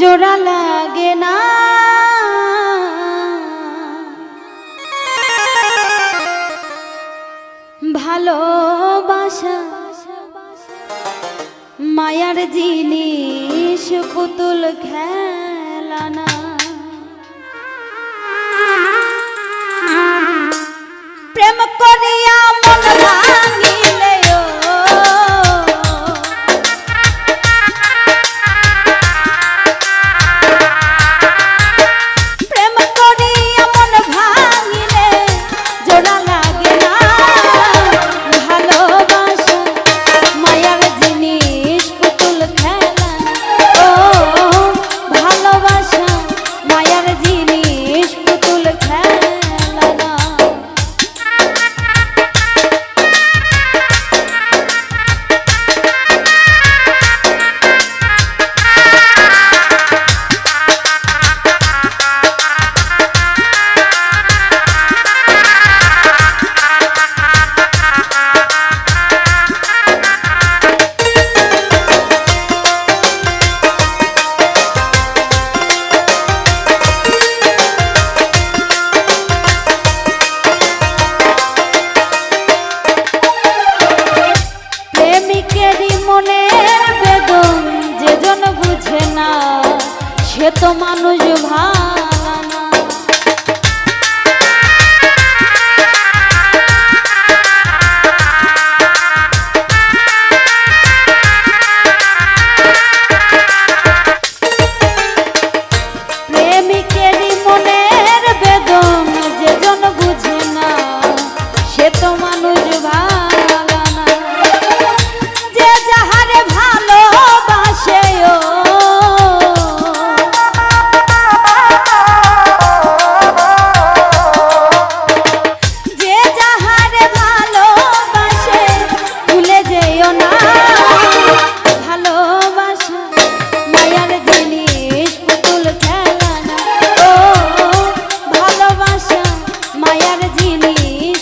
জোড়া লাগে না। ভালোবাসা মায়ার জিনিস পুতুল খেলানা প্রেম করিয়া মনলা तो मानुष भा ইলিশ